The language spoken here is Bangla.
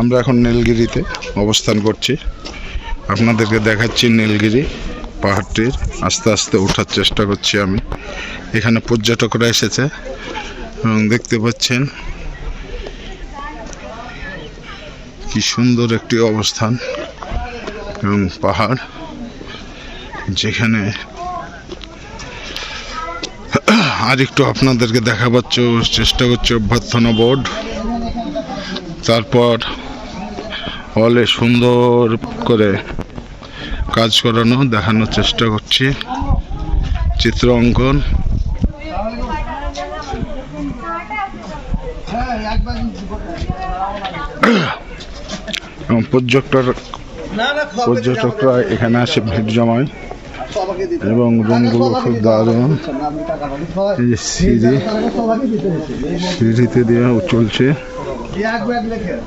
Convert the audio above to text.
আমরা এখন নীলগিরিতে অবস্থান করছি। আপনাদেরকে দেখাচ্ছি নীলগিরি পাহাড়টির আস্তে আস্তে ওঠার চেষ্টা করছি আমি। এখানে পর্যটকরা এসেছে এবং দেখতে পাচ্ছেন কি সুন্দর একটি অবস্থান এবং পাহাড় যেখানে আর একটু আপনাদেরকে দেখাবার চেষ্টা করছি অভ্যর্থনা বোর্ড। তারপর হলে সুন্দর করে কাজ করানো, দেখানোর চেষ্টা করছি। চিত্র অঙ্কন। পর্যটক পর্যটকরা এখানে আসে ভিড় জমায়। এবং রুমগুলো খুব দারুণ। সিঁড়ি। সিঁড়িতে দিয়ে চলছে। এক ব্যাগ লেখেন